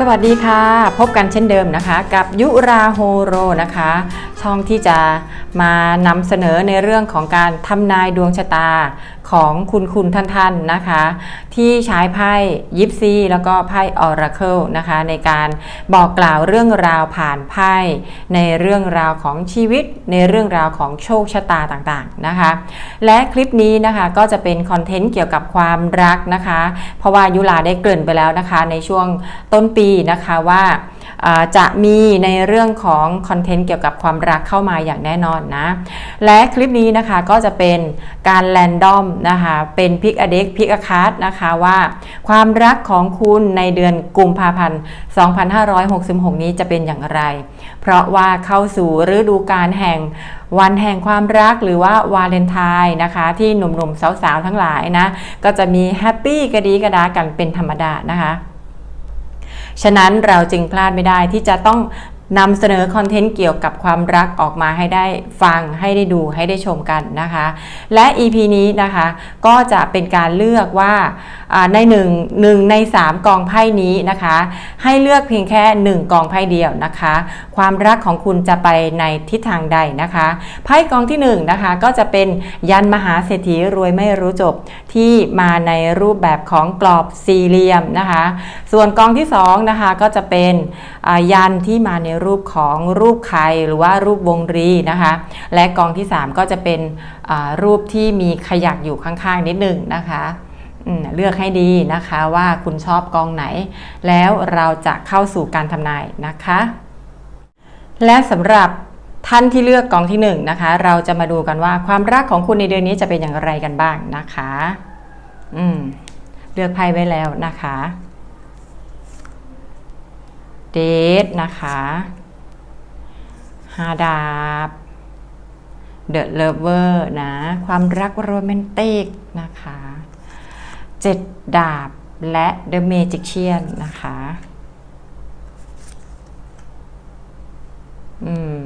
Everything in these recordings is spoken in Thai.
สวัสดีค่ะ พบกันเช่นเดิมนะคะ กับยุราโฮโรนะคะ ช่องที่จะมานำเสนอในเรื่องของการทำนายดวงชะตา ของคุณคุณท่านท่านนะคะ ที่ใช้ไพ่ยิปซีแล้วก็ไพ่ออราเคิลนะคะ ในการบอกกล่าวเรื่องราวผ่านไพ่ในเรื่องราวของชีวิต ในเรื่องราวของโชคชะตาต่างๆนะคะ และคลิปนี้นะคะก็จะเป็นคอนเทนต์เกี่ยวกับความรักนะคะ เพราะว่ายุลาได้เกริ่นไปแล้วนะคะ ในช่วงต้นปีนะคะว่า จะมีในเรื่องของคอนเทนต์เกี่ยวกับความรักเข้ามาอย่างแน่นอนนะ และคลิปนี้นะคะก็จะเป็นการแรนดอมนะคะเป็นพิกอเด็กพิกอคาร์ดนะคะว่าความรักของคุณในเดือนกุมภาพันธ์ 2566 นี้จะเป็นอย่างไร เพราะว่าเข้าสู่ฤดูกาลแห่งวันแห่งความรักหรือว่าวาเลนไทน์นะคะ ที่หนุ่มๆสาวๆทั้งหลายนะ ก็จะมีแฮปปี้กระดีกระดากันเป็นธรรมดานะคะ ฉะนั้นเราจึงพลาดไม่ได้ที่จะต้อง นำเสนอคอนเทนต์เกี่ยวกับความรักออกมาให้ได้ฟังให้ได้ดูให้ได้ชมกันนะคะ และ EP นี้นะคะก็จะเป็นการเลือกว่าในหนึ่งหนึ่งใน 3 กองไพ่นี้นะคะ ให้เลือกเพียงแค่ 1 กองไพ่เดียวนะคะ ความรักของคุณจะไปในทิศทางใดนะคะไพ่กองที่1นงนะคะก็จะเป็นยันมหาเศรษฐีรวยไม่รู้จบที่มาในรูปแบบของกรอบสี่เหลี่ยมนะคะ ส่วนกองที่2นะคะก็จะเป็น ยันที่มาในรูปของรูปไข่หรือว่ารูปวงรีนะคะ และกองที่ 3 ก็จะเป็นรูปที่มีขยักอยู่ข้างๆนิดหนึ่งนะคะเลือกให้ดีนะคะว่าคุณชอบกองไหน แล้วเราจะเข้าสู่การทำนายนะคะ และสำหรับท่านที่เลือกกองที่1นงนะคะ เราจะมาดูกันว่าความรักของคุณในเดือนนี้จะเป็นอย่างไรกันบ้างนะคะ อืม เลือกไพ่ไว้แล้วนะคะ เดทนะคะฮาดาบเดอะเลเวอร์นะ ความรักโรแมนติกนะคะเจ็ดดาบและเดอะเมจิกเชียนนะคะอืม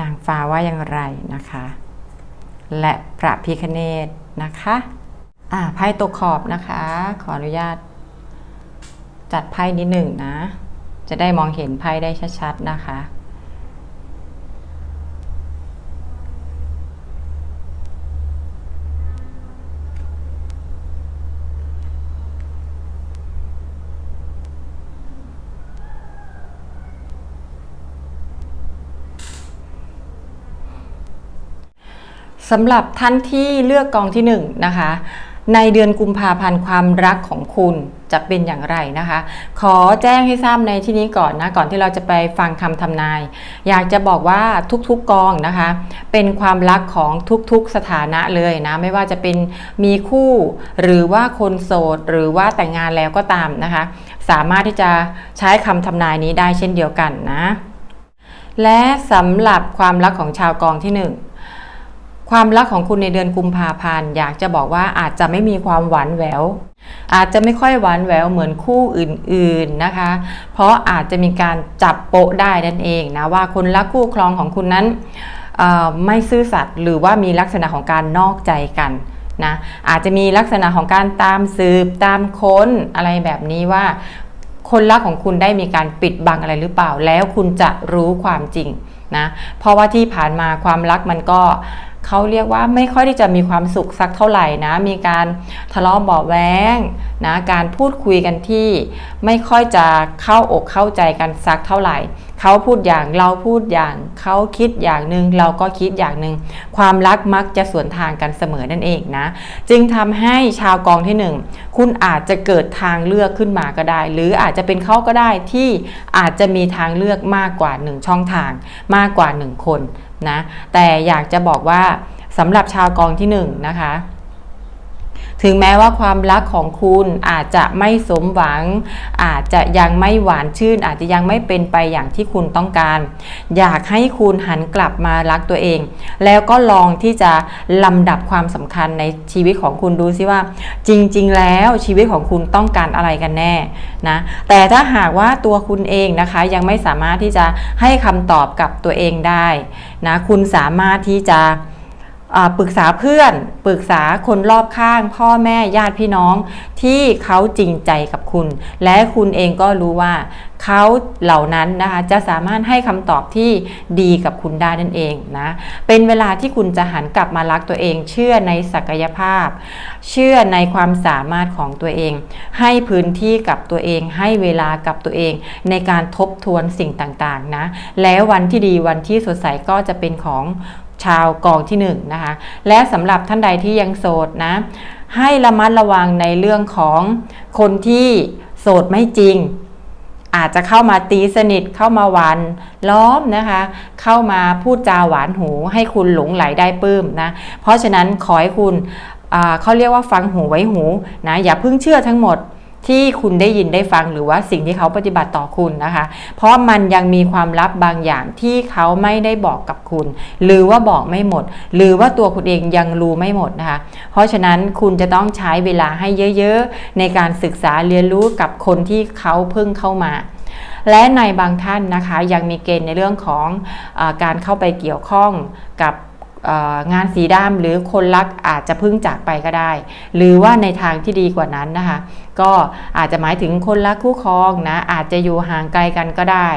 นางฟ้าว่าอย่างไรนะคะ และพระพิคเนตนะคะ อ่าไพ่ตกขอบนะคะ ขออนุญาต จัดไพ่นิดหนึ่งนะ จะได้มองเห็นไพ่ได้ชัดๆนะคะ สำหรับท่านที่เลือกกองที่1นงนะคะ ในเดือนกุมภาพันธ์ความรักของคุณ จะเป็นอย่างไรนะคะ ขอแจ้งให้ทราบในที่นี้ก่อนนะก่อนที่เราจะไปฟังคำทำนาย อยากจะบอกว่าทุกๆกองนะคะ เป็นความรักของทุกๆสถานะเลยนะไม่ว่าจะเป็นมีคู่หรือว่าคนโสด หรือว่าแต่งงานแล้วก็ตามนะคะ สามารถที่จะใช้คำทำนายนี้ได้เช่นเดียวกันนะ และสำหรับความรักของชาวกองที่หนึ่ง ความรักของคุณในเดือนกุมภาพันธ์อยากจะบอกว่าอาจจะไม่มีความหวานแหวว อาจจะไม่ค่อยหวานแหววเหมือนคู่อื่นๆนะคะ เพราะอาจจะมีการจับโปะได้นั่นเองนะว่าคนรักคู่ครองของคุณนั้นไม่ซื่อสัตย์หรือว่ามีลักษณะของการนอกใจกันนะอาจจะมีลักษณะของการตามสืบตามค้นอะไรแบบนี้ว่า คนรักของคุณได้มีการปิดบังอะไรหรือเปล่า แล้วคุณจะรู้ความจริงนะเพราะว่าที่ผ่านมาความรักมันก็ เขาเรียกว่าไม่ค่อยที่จะมีความสุขสักเท่าไหร่นะ มีการทะเลาะเบาะแว้งนะการพูดคุยกันที่ ไม่ค่อยจะเข้าอกเข้าใจกันสักเท่าไหร่ เขาพูดอย่างเราพูดอย่างเขาคิดอย่างหนึ่งเราก็คิดอย่างหนึ่งความรักมักจะสวนทางกันเสมอนั่นเองนะ จึงทำให้ชาวกองที่หนึ่งคุณอาจจะเกิดทางเลือกขึ้นมาก็ได้ หรืออาจจะเป็นเขาก็ได้ที่อาจจะมีทางเลือกมากกว่า 1 ช่องทาง มากกว่า 1 คนนะแต่อยากจะบอกว่าสำหรับชาวกองที่1นงนะคะ ถึงแม้ว่าความรักของคุณอาจจะไม่สมหวัง อาจจะยังไม่หวานชื่น อาจจะยังไม่เป็นไปอย่างที่คุณต้องการ อยากให้คุณหันกลับมารักตัวเอง แล้วก็ลองที่จะลำดับความสำคัญในชีวิตของคุณดูซิว่า จริง ๆ แล้วชีวิตของคุณต้องการอะไรกันแน่นะแต่ถ้าหากว่าตัวคุณเองนะคะยังไม่สามารถที่จะให้คำตอบกับตัวเองได้นะคุณสามารถที่จะ ปรึกษาเพื่อน ปรึกษาคนรอบข้าง พ่อแม่ญาติพี่น้องที่เขาจริงใจกับคุณ และคุณเองก็รู้ว่าเขาเหล่านั้นนะคะจะสามารถให้คำตอบที่ดีกับคุณได้นั่นเองนะเป็นเวลาที่คุณจะหันกลับมารักตัวเอง เชื่อในศักยภาพ เชื่อในความสามารถของตัวเอง ให้พื้นที่กับตัวเอง ให้เวลากับตัวเอง ในการทบทวนสิ่งต่างๆนะแล้ววันที่ดีวันที่สดใสก็จะเป็นของ ชาวกองที่1นนะคะและสำหรับท่านใดที่ยังโสดนะให้ระมัดระวังในเรื่องของคนที่โสดไม่จริง อาจจะเข้ามาตีสนิทเข้ามาหวานล้อมนะคะ เข้ามาพูดจาหวานหู ให้คุณหลงไหลได้ปื้มนะเพราะฉะนั้นขอให้คุณเขาเรียกว่าฟังหูไว้หูนะอย่าเพิ่งเชื่อทั้งหมด ที่คุณได้ยินได้ฟังหรือว่าสิ่งที่เขาปฏิบัติต่อคุณนะคะ เพราะมันยังมีความลับบางอย่างที่เขาไม่ได้บอกกับคุณ หรือว่าบอกไม่หมด หรือว่าตัวคุณเองยังรู้ไม่หมดนะคะ เพราะฉะนั้นคุณจะต้องใช้เวลาให้เยอะๆ ในการศึกษาเรียนรู้กับคนที่เขาเพิ่งเข้ามาและในบางท่านนะคะยังมีเกณฑ์ในเรื่องของอการเข้าไปเกี่ยวข้องกับ งานสีดำหรือคนรักอาจจะพึ่งจากไปก็ได้ หรือว่าในทางที่ดีกว่านั้นนะคะ ก็อาจจะหมายถึงคนรักคู่ครองนะอาจจะอยู่ห่างไกลกันก็ได้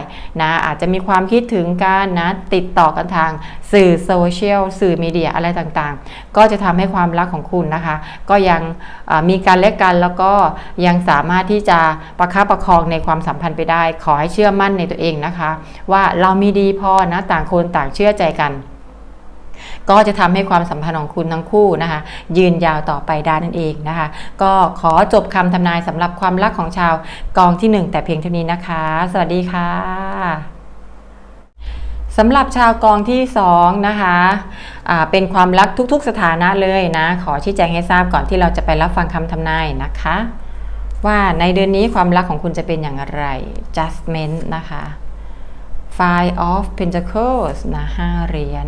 นะอาจจะมีความคิดถึงกันนะติดต่อกันทางสื่อโซเชียลสื่อมีเดียอะไรต่างๆ ก็จะทำให้ความรักของคุณนะคะ ก็ยังมีการเล็กกันแล้วก็ยังสามารถที่จะประคับประคองในความสัมพันธ์ไปได้ ขอให้เชื่อมั่นในตัวเองนะคะ ว่าเรามีดีพอนะต่างคนต่างเชื่อใจกัน ก็จะทำให้ความสัมพันธ์ของคุณทั้งคู่นะคะ ยืนยาวต่อไปได้นั่นเองนะคะ ก็ขอจบคำทำนายสำหรับความรักของชาวกองที่ 1 แต่เพียงเท่านี้นะคะ สวัสดีค่ะสำหรับชาวกองที่2นะคะอ่าเป็นความรักทุกๆสถานะเลยนะ ขอชี้แจงให้ทราบก่อนที่เราจะไปรับฟังคำทำนายนะคะ ว่าในเดือนนี้ความรักของคุณจะเป็นอย่างไร Judgment นะคะ Five of Pentacles นะห้าเหรียญ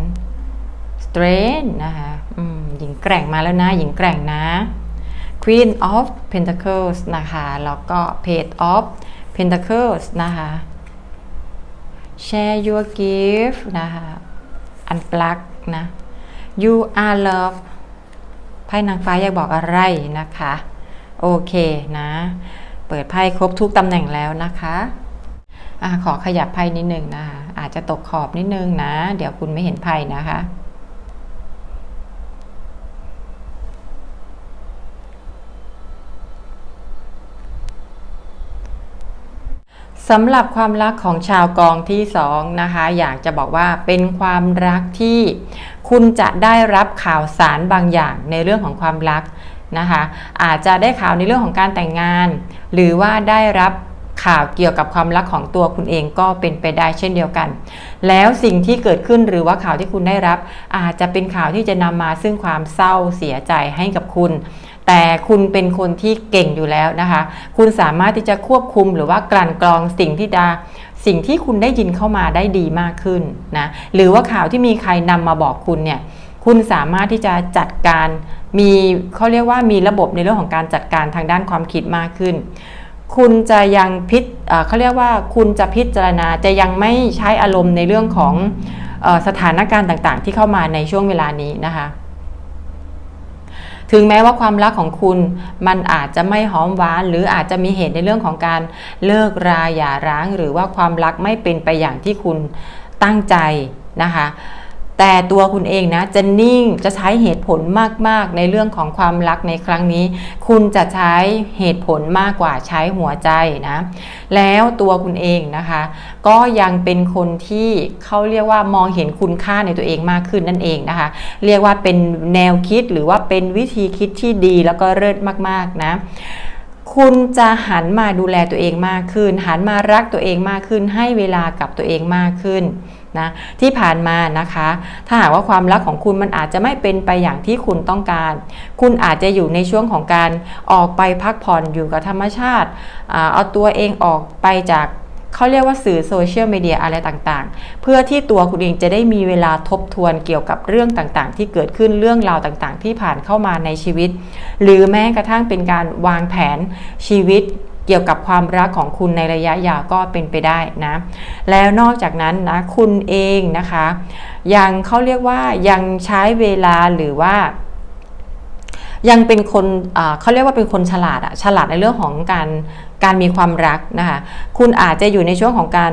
Strength นะคะหญิงแกร่งมาแล้วนะ หญิงแกร่งนะ Queen of Pentacles นะคะ แล้วก็ Page of Pentacles นะคะ Share your gift นะคะ Unplug นะ You are love ไพ่นางฟ้าอยากบอกอะไรนะคะ โอเคนะ เปิดไพ่ครบทุกตำแหน่งแล้วนะคะอะขอขยับไพ่นิดนึงนะคะอาจจะตกขอบนิดนึงนะ เดี๋ยวคุณไม่เห็นไพ่นะคะ สำหรับความรักของชาวกองที่2นะคะ อยากจะบอกว่าเป็นความรักที่คุณจะได้รับข่าวสารบางอย่างในเรื่องของความรักนะคะ อาจจะได้ข่าวในเรื่องของการแต่งงาน หรือว่าได้รับข่าวเกี่ยวกับความรักของตัวคุณเองก็เป็นไปได้เช่นเดียวกัน แล้วสิ่งที่เกิดขึ้นหรือว่าข่าวที่คุณได้รับ อาจจะเป็นข่าวที่จะนำมาซึ่งความเศร้าเสียใจให้กับคุณ แต่คุณเป็นคนที่เก่งอยู่แล้วนะคะ คุณสามารถที่จะควบคุมหรือว่ากลั่นกรองสิ่งที่ดาสิ่งที่คุณได้ยินเข้ามาได้ดีมากขึ้นนะหรือว่าข่าวที่มีใครนำมาบอกคุณเนี่ยคุณสามารถที่จะจัดการมีเขาเรียกว่ามีระบบในเรื่องของการจัดการทางด้านความคิดมากขึ้น คุณจะยังพิจเขาเรียกว่าคุณจะพิจารณาจะยังไม่ใช้อารมณ์ในเรื่องของอสถานการณ์ต่างๆ ที่เข้ามาในช่วงเวลานี้นะคะ ถึงแม้ว่าความรักของคุณมันอาจจะไม่หอมหวาน หรืออาจจะมีเหตุในเรื่องของการเลิกราหย่าร้าง หรือว่าความรักไม่เป็นไปอย่างที่คุณตั้งใจนะคะ แต่ตัวคุณเองนะจะนิ่งจะใช้เหตุผลมากๆ ในเรื่องของความรักในครั้งนี้ คุณจะใช้เหตุผลมากกว่าใช้หัวใจนะแล้วตัวคุณเองนะคะ ก็ยังเป็นคนที่เขาเรียกว่ามองเห็นคุณค่าในตัวเองมากขึ้นนั่นเองนะคะ เรียกว่าเป็นแนวคิดหรือว่าเป็นวิธีคิดที่ดีแล้วก็เลิศมากๆนะ คุณจะหันมาดูแลตัวเองมากขึ้น หันมารักตัวเองมากขึ้น ให้เวลากับตัวเองมากขึ้นนะที่ผ่านมานะคะ ถ้าหากว่าความรักของคุณมันอาจจะไม่เป็นไปอย่างที่คุณต้องการ คุณอาจจะอยู่ในช่วงของการออกไปพักผ่อนอยู่กับธรรมชาติ เอาตัวเองออกไปจาก เขาเรียกว่าสื่อโซเชียลมีเดียอะไรต่างๆ เพื่อที่ตัวคุณเองจะได้มีเวลาทบทวนเกี่ยวกับเรื่องต่างๆ ที่เกิดขึ้นเรื่องราวต่างๆ ที่ผ่านเข้ามาในชีวิต หรือแม้กระทั่งเป็นการวางแผนชีวิตเกี่ยวกับความรักของคุณในระยะยาวก็เป็นไปได้นะ แล้วนอกจากนั้นนะคุณเองนะคะ ยังเขาเรียกว่ายังใช้เวลาหรือว่ายังเป็นคนเขาเรียกว่าเป็นคนฉลาดอะฉลาดในเรื่องของการ การมีความรักนะคะคุณอาจจะอยู่ในช่วงของการ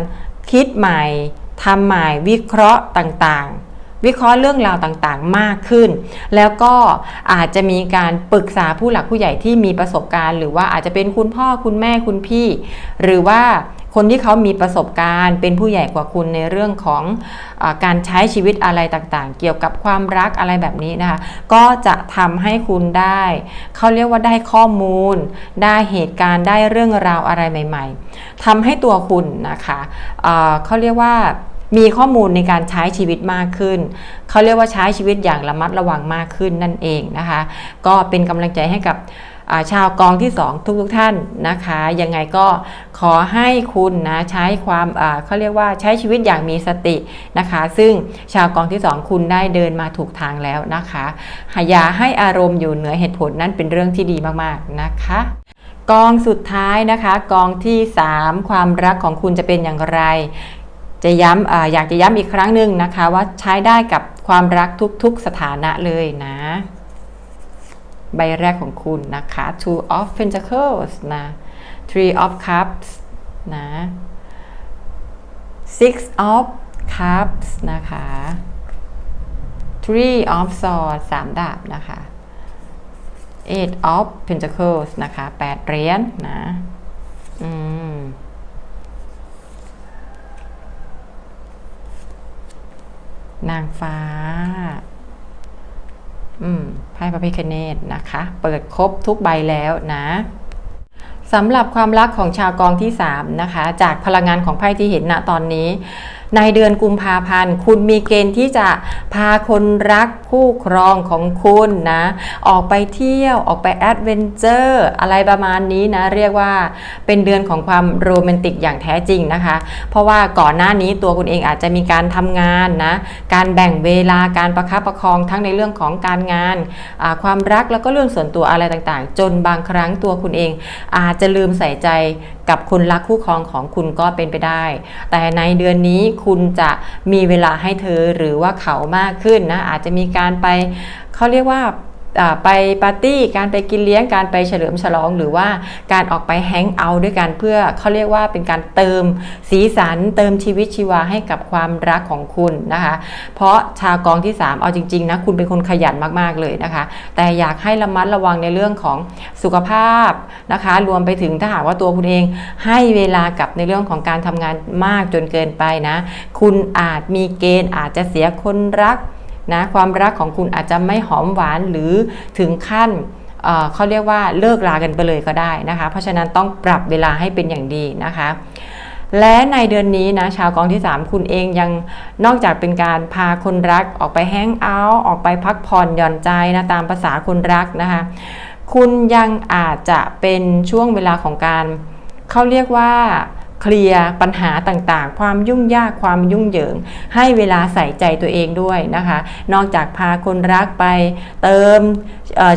คิดใหม่ทำใหม่วิเคราะห์ต่างๆ วิเคราะห์เรื่องราวต่างๆ มากขึ้น แล้วก็อาจจะมีการปรึกษาผู้หลักผู้ใหญ่ที่มีประสบการณ์ หรือว่าอาจจะเป็นคุณพ่อคุณแม่คุณพี่ หรือว่าคนที่เขามีประสบการณ์เป็นผู้ใหญ่กว่าคุณในเรื่องของอการใช้ชีวิตอะไรต่างๆ เกี่ยวกับความรักอะไรแบบนี้นะคะ ก็จะทำให้คุณได้ เขาเรียกว่าได้ข้อมูล ได้เหตุการณ์ได้เรื่องราวอะไรใหม่ ๆทำให้ตัวคุณนะคะเเขาเรียกว่า มีข้อมูลในการใช้ชีวิตมากขึ้น เขาเรียกว่าใช้ชีวิตอย่างระมัดระวังมากขึ้นนั่นเองนะคะ ก็เป็นกำลังใจให้กับชาวกองที่ 2 ทุกๆท่านนะคะ ยังไงก็ขอให้คุณนะใช้ความเขาเรียกว่าใช้ชีวิตอย่างมีสตินะคะ ซึ่งชาวกองที่ 2 คุณได้เดินมาถูกทางแล้วนะคะอย่าให้อารมณ์อยู่เหนือเหตุผลนั่นเป็นเรื่องที่ดีมากๆนะคะกองสุดท้ายนะคะ กองที่ 3 ความรักของคุณจะเป็นอย่างไร จะย้ำออยากจะย้ำอีกครั้งหนึ่งนะคะว่าใช้ได้กับความรักทุกๆสถานะเลยนะ ใบแรกของคุณนะคะ two of pentacles นะ three of cups นะ six of cups นะคะ three of swords สามดาบนะคะ eight of pentacles นะคะแปดเหรียญนนะอืม นางฟ้า อืมไพ่พระพิคเนตนะคะ เปิดครบทุกใบแล้วนะสำหรับความรักของชาวกองที่ 3 นะคะ จากพลังงานของไพ่ที่เห็นณตอนนี้ ในเดือนกุมภาพันธ์ คุณมีเกณฑ์ที่จะพาคนรัก คู่ครองของคุณนะ ออกไปเที่ยวออกไปแอดเวนเจอร์อะไรประมาณนี้นะ เรียกว่าเป็นเดือนของความโรแมนติกอย่างแท้จริงนะคะ เพราะว่าก่อนหน้านี้ตัวคุณเองอาจจะมีการทำงานนะ การแบ่งเวลาการประคับประคองทั้งในเรื่องของการงาน ความรักแล้วก็เรื่องส่วนตัวอะไรต่างๆ จนบางครั้งตัวคุณเอง อาจจะลืมใส่ใจกับคนรักคู่ครองของคุณก็เป็นไปได้ แต่ในเดือนนี้คุณจะมีเวลาให้เธอหรือว่าเขามากขึ้นนะอาจจะมีการไปเขาเรียกว่าไปปาร์ตี้ การไปกินเลี้ยง การไปเฉลิมฉลอง หรือว่าการออกไปแฮงเอาท์ด้วยกันเพื่อเขาเรียกว่าเป็นการเติมสีสัน เติมชีวิตชีวาให้กับความรักของคุณนะคะ เพราะชาวกองที่ 3 เอาจริงๆนะคุณเป็นคนขยันมากๆเลยนะคะ แต่อยากให้ระมัดระวังในเรื่องของสุขภาพนะคะ รวมไปถึงถ้าหากว่าตัวคุณเองให้เวลากับในเรื่องของการทำงานมากจนเกินไปนะ คุณอาจมีเกณฑ์อาจจะเสียคนรัก นะความรักของคุณอาจจะไม่หอมหวานหรือถึงขั้นเเขาเรียกว่าเลิกรากันไปเลยก็ได้นะคะ เพราะฉะนั้นต้องปรับเวลาให้เป็นอย่างดีนะคะ และในเดือนนี้นะชาวกองที่ 3 คุณเองยังนอกจากเป็นการพาคนรักออกไปแฮงเอาท์ออกไปพักผ่อนหย่อนใจนะตามภาษาคนรักนะคะ คุณยังอาจจะเป็นช่วงเวลาของการเขาเรียกว่า เคลียร์ปัญหาต่างๆ ความยุ่งยากความยุ่งเหยิง ให้เวลาใส่ใจตัวเองด้วยนะคะ นอกจากพาคนรักไปเติม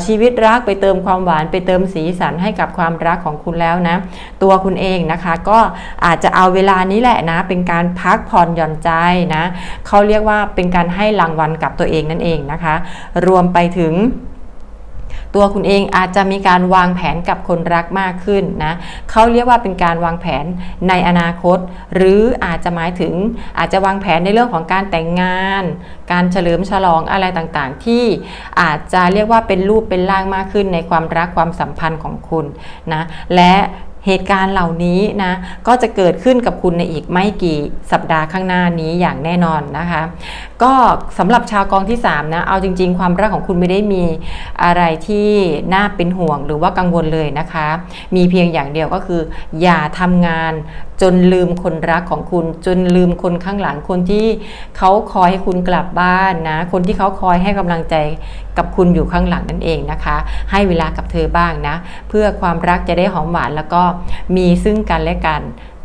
ชีวิตรักไปเติมความหวานไปเติมสีสันให้กับความรักของคุณแล้วนะ ตัวคุณเองนะคะก็อาจจะเอาเวลานี้แหละนะ เป็นการพักผ่อนหย่อนใจนะเขาเรียกว่าเป็นการให้รางวัลกับตัวเองนั่นเองนะคะ รวมไปถึง ตัวคุณเองอาจจะมีการวางแผนกับคนรักมากขึ้นนะเขาเรียกว่าเป็นการวางแผนในอนาคต หรืออาจจะหมายถึงอาจจะวางแผนในเรื่องของการแต่งงาน การเฉลิมฉลองอะไรต่างๆ ที่อาจจะเรียกว่าเป็นรูปเป็นร่างมากขึ้นในความรักความสัมพันธ์ของคุณนะและ เหตุการณ์เหล่านี้นะก็จะเกิดขึ้นกับคุณในอีกไม่กี่สัปดาห์ข้างหน้านี้อย่างแน่นอนนะคะ ก็สำหรับชาวกองที่3นะเอาจริง ๆ ความรักของคุณไม่ได้มีอะไรที่น่าเป็นห่วงหรือว่ากังวลเลยนะคะ มีเพียงอย่างเดียวก็คือ อย่าทำงาน จนลืมคนรักของคุณ จนลืมคนข้างหลังคนที่เขาคอยให้คุณกลับบ้านนะ คนที่เขาคอยให้กำลังใจกับคุณอยู่ข้างหลังนั่นเองนะคะ ให้เวลากับเธอบ้างนะ เพื่อความรักจะได้หอมหวานแล้วก็มีซึ่งกันและกัน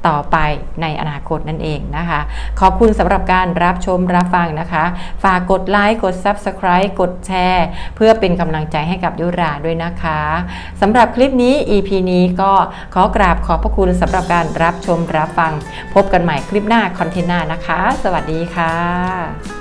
ต่อไปในอนาคตนั่นเองนะคะ ขอบคุณสำหรับการรับชมรับฟังนะคะ ฝากกดไลค์กด Subscribe กดแชร์ เพื่อเป็นกำลังใจให้กับยุราด้วยนะคะสำหรับคลิปนี้ EP นี้ก็ขอกราบขอบพระคุณสำหรับการรับชมรับฟัง พบกันใหม่คลิปหน้าคอนเทนต์หน้านะคะ สวัสดีค่ะ